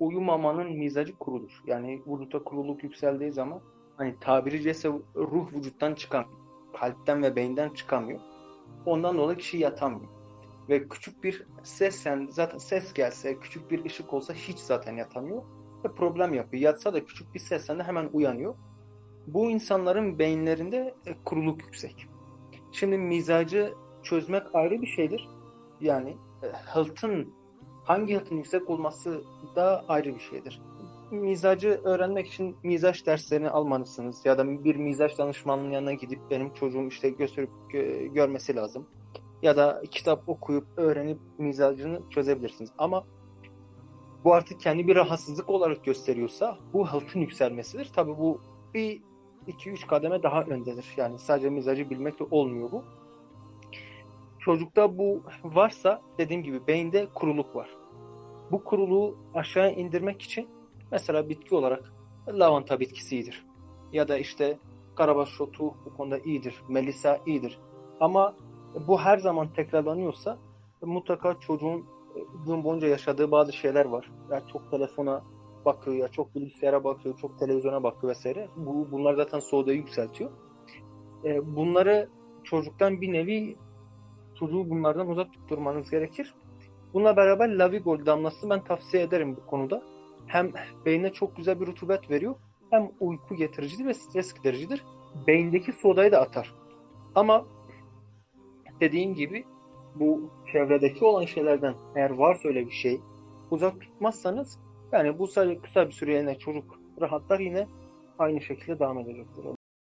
Uyumamanın mizacı kurulur. Yani vücutta kuruluk yükseldiği zaman hani tabiri caizse ruh vücuttan çıkan, kalpten ve beyinden çıkamıyor. Ondan dolayı kişi yatamıyor. Ve küçük bir ses yani zaten ses gelse, küçük bir ışık olsa hiç zaten yatamıyor. Ve problem yapıyor. Yatsa da küçük bir sesten de hemen uyanıyor. Bu insanların beyinlerinde e, kuruluk yüksek. Şimdi mizacı çözmek ayrı bir şeydir. Yani e, health'ın hangi health'ın yüksek olması da ayrı bir şeydir. Mizacı öğrenmek için mizaç derslerini almalısınız ya da bir mizaç danışmanının yanına gidip benim çocuğum işte gösterip gö- görmesi lazım. Ya da kitap okuyup öğrenip mizacını çözebilirsiniz. Ama bu artık kendi bir rahatsızlık olarak gösteriyorsa bu health'ın yükselmesidir. Tabii bu bir 2-3 kademe daha öndedir. Yani sadece mizacı bilmekle olmuyor bu. Çocukta bu varsa dediğim gibi beyinde kuruluk var. Bu kuruluğu aşağı indirmek için mesela bitki olarak lavanta bitkisi iyidir. Ya da işte karabaş şotu bu konuda iyidir. Melisa iyidir. Ama bu her zaman tekrarlanıyorsa mutlaka çocuğun e, gün boyunca yaşadığı bazı şeyler var. Ya çok telefona bakıyor ya çok bilgisayara bakıyor, çok televizyona bakıyor vesaire. Bu, bunlar zaten soğuduğu yükseltiyor. E, bunları çocuktan bir nevi çocuğu bunlardan uzak tutturmanız gerekir. Bununla beraber Lavigol damlası ben tavsiye ederim bu konuda. Hem beyne çok güzel bir rutubet veriyor hem uyku getiricidir ve stres gidericidir. Beyindeki sodayı da atar. Ama dediğim gibi bu çevredeki olan şeylerden eğer varsa öyle bir şey uzak tutmazsanız yani bu kısa bir süreliğine çocuk rahatlar yine aynı şekilde devam edecektir.